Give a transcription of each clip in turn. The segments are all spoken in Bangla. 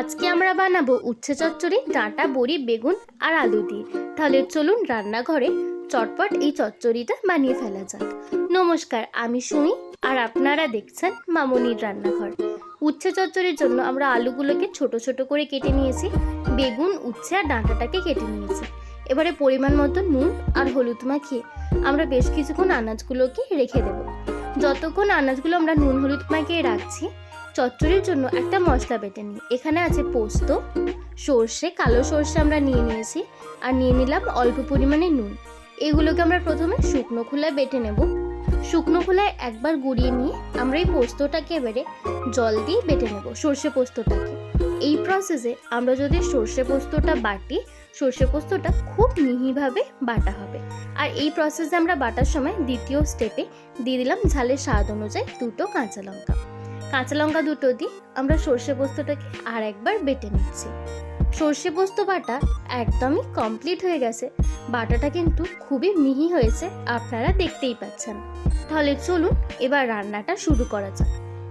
আজকে আমরা বানাবো উচ্ছে চচ্চড়ি, ডাঁটা, বড়ি, বেগুন আর আলু দিয়ে। তাহলে চলুন রান্নাঘরে চটপট এই চচ্চড়িটা বানিয়ে ফেলা যাক। নমস্কার, আমি সুমি আর আপনারা দেখছেন মামনির রান্নাঘর। উচ্ছে চচ্চড়ির জন্য আমরা আলুগুলোকে ছোট ছোট করে কেটে নিয়েছি, বেগুন, উচ্ছে আর ডাঁটাটাকে কেটে নিয়েছি। এবারে পরিমাণ মতো নুন আর হলুদ মাখিয়ে আমরা বেশ কিছুক্ষণ আনাজগুলোকে রেখে দেব। যতক্ষণ আনাজগুলো আমরা নুন হলুদ মাখিয়ে রাখছি চচ্চড়ির জন্য একটা মশলা বেটে নিই। এখানে আছে পোস্ত, সর্ষে, কালো সর্ষে আমরা নিয়ে নিয়েছি আর নিয়ে নিলাম অল্প পরিমাণে নুন। এগুলোকে আমরা প্রথমে শুকনো খোলায় বেটে নেব। শুকনো খোলায় একবার গুঁড়িয়ে নিয়ে আমরা এই পোস্তটাকে এবারে জল দিয়ে বেটে নেব, সর্ষে পোস্তটাকে। এই প্রসেসে আমরা যদি সর্ষে পোস্তটা বাটি, সর্ষে পোস্তটা খুব মিহিভাবে বাটা হবে। আর এই প্রসেসে আমরা বাটার সময় দ্বিতীয় স্টেপে দিয়ে দিলাম ঝালের স্বাদ অনুযায়ী দুটো কাঁচা লঙ্কা। কাঁচা লঙ্কা দুটো দিয়ে আমরা সর্ষে পোস্তটাকে আর একবার বেটে নিচ্ছি। সর্ষে পোস্ত বাটা একদমই কমপ্লিট হয়ে গেছে। বাটাটা কিন্তু খুবই মিহি হয়েছে, আপনারা দেখতেই পাচ্ছেন। তাহলে চলুন এবার রান্নাটা শুরু করা যাক।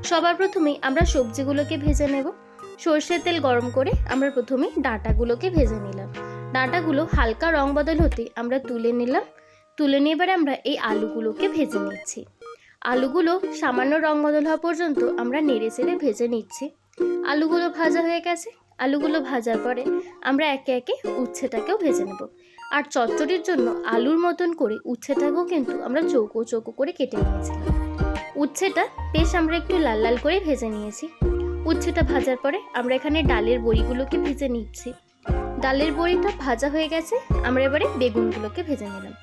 সবার প্রথমেই আমরা সবজিগুলোকে ভেজে নেব। সর্ষের তেল গরম করে আমরা প্রথমে ডাঁটাগুলোকে ভেজে নিলাম। ডাঁটাগুলো হালকা রং বদল হতে আমরা তুলে নিলাম। তুলে নিয়ে এবারে আমরা এই আলুগুলোকে ভেজে নিচ্ছি। আলুগুলো সামান্য রং বদল হওয়া পর্যন্ত আমরা নেড়ে চেড়ে ভেজে নিচ্ছি। আলুগুলো ভাজা হয়ে গেছে। আলুগুলো ভাজার পরে আমরা একে একে উচ্ছেটাকেও ভেজে নেব। আর চচ্চড়ির জন্য আলুর মতন করে উচ্ছেটাকেও কিন্তু আমরা চৌকো চৌকো করে কেটে নিয়েছিলাম উচ্ছেটা বেশ আমরা একটু লাল লাল করে ভেজে নিয়েছি। উচ্ছেটা ভাজার পরে আমরা এখানে ডালের বড়িগুলোকে ভেজে নিচ্ছি। ডালের বড়িটা ভাজা হয়ে গেছে, আমরা এবারে বেগুনগুলোকে ভেজে নিলাম।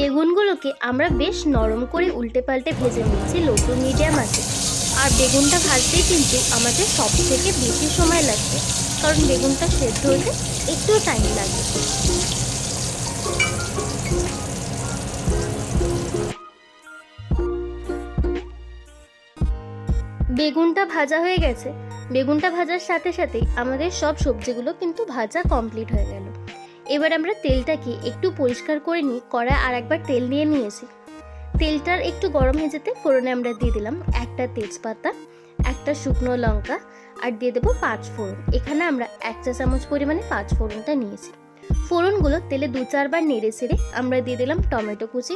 বেগুনগুলোকে আমরা বেশ নরম করে উল্টে পাল্টে ভেজে নিচ্ছি লো টু মিডিয়াম আছে। আর বেগুনটা ভাজতেই কিন্তু আমাদের সব থেকে বেশি সময় লাগবে, কারণ বেগুনটা সেদ্ধ হতে একটু টাইম লাগে বেগুনটা ভাজা হয়ে গেছে। বেগুনটা ভাজার সাথে সাথেই আমাদের সব সবজিগুলো কিন্তু ভাজা কমপ্লিট হয়ে গেল। এবার আমরা তেলটাকে একটু পরিষ্কার করে নিই কড়ায় আর একবার তেল নিয়ে নিয়েছি। তেলটার একটু গরম হয়ে যেতে ফোড়নে আমরা দিয়ে দিলাম একটা তেজপাতা, একটা শুকনো লঙ্কা আর দিয়ে দেবো পাঁচ ফোড়ন। এখানে আমরা এক চা চামচ পরিমাণে পাঁচ ফোড়নটা নিয়েছি। ফোড়নগুলো তেলে দু চারবার নেড়ে ছেড়ে আমরা দিয়ে দিলাম টমেটো কুচি।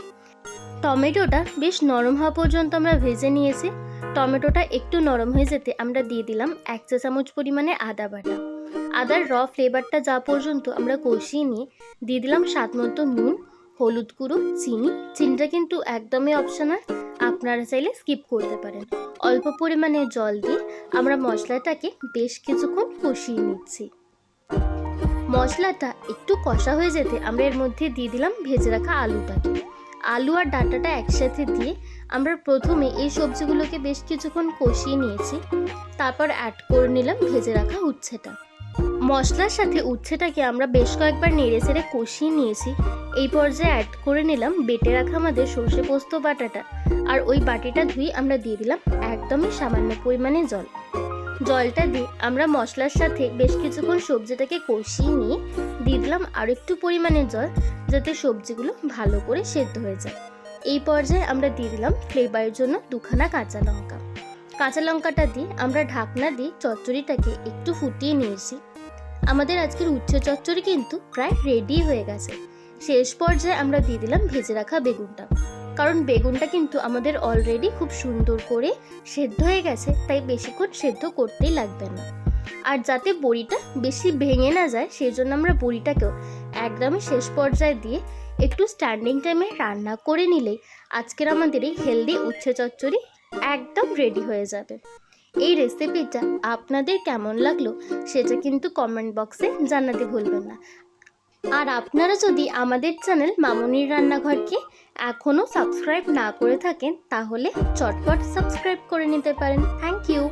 টমেটোটা বেশ নরম হওয়া পর্যন্ত আমরা ভেজে নিয়েছি। টমেটোটা একটু নরম হয়ে যেতে আমরা দিয়ে দিলাম এক চা চামচ পরিমাণে আদা বাটা। আদার র ফ্লেভারটা যা পর্যন্ত আমরা কষিয়ে নিয়ে দিয়ে দিলাম স্বাদ মতো নুন, হলুদ গুঁড়ো, চিনি। চিনিটা কিন্তু একদমই অপশনাল আপনারা চাইলে স্কিপ করতে পারেন। অল্প পরিমাণে জল দিয়ে আমরা মশলাটাকে বেশ কিছুক্ষণ কষিয়ে নিচ্ছি। মশলাটা একটু কষা হয়ে যেতে আমরা এর মধ্যে দিয়ে দিলাম ভেজে রাখা আলুটাকে। আলু আর ডাটাটা একসাথে দিয়ে আমরা প্রথমে এই সবজিগুলোকে বেশ কিছুক্ষণ কষিয়ে নিয়েছি। তারপর অ্যাড করে নিলাম ভেজে রাখা উচ্ছেটা। মশলার সাথে উচ্ছেটাকে আমরা বেশ কয়েকবার নেড়ে চেড়ে কষিয়ে নিয়েছি। এই পর্যায়ে অ্যাড করে নিলাম বেটে রাখা আমাদের সর্ষে পোস্ত বাটাটা। আর ওই বাটিটা ধুয়ে আমরা দিয়ে দিলাম একদমই সামান্য পরিমাণে জল। জলটা দিয়ে আমরা মশলার সাথে বেশ কিছুক্ষণ সবজিটাকে কষিয়ে নিয়ে দিয়ে দিলাম আর একটু পরিমাণে জল, যাতে সবজিগুলো ভালো করে সেদ্ধ হয়ে যায়। এই পর্যায়ে আমরা দিয়ে দিলাম ফ্লেভারের জন্য দুখানা কাঁচা লঙ্কা। কাঁচা লঙ্কাটা দিয়ে আমরা ঢাকনা দিয়ে চচ্চড়িটাকে একটু ফুটিয়ে নিয়েছি। আমাদের আজকের উচ্ছে চচ্চড়ি কিন্তু প্রায় রেডি হয়ে গেছে। শেষ পর্যায়ে আমরা দিয়ে দিলাম ভেজে রাখা বেগুনটা। কারণ বেগুনটা কিন্তু আমাদের অলরেডি খুব সুন্দর করে সেদ্ধ হয়ে গেছে, তাই বেশিক্ষণ সেদ্ধ করতেই লাগবে না। আর যাতে বড়িটা বেশি ভেঙে না যায় সেই জন্য আমরা বড়িটাকেও একদমই শেষ পর্যায়ে দিয়ে একটু স্ট্যান্ডিং টাইমে রান্না করে নিলেই আজকের আমাদের এই হেলদি উচ্ছে চচ্চড়ি একদম রেডি হয়ে যাবে। এই রেসিপিটা আপনাদের কেমন লাগল সেটা কিন্তু কমেন্ট বক্সে জানাতে ভুলবেন না। আর আপনারা যদি আমাদের চ্যানেল মামনির রান্নাঘরকে এখনও সাবস্ক্রাইব না করে থাকেন তাহলে চটপট সাবস্ক্রাইব করে নিতে পারেন। Thank you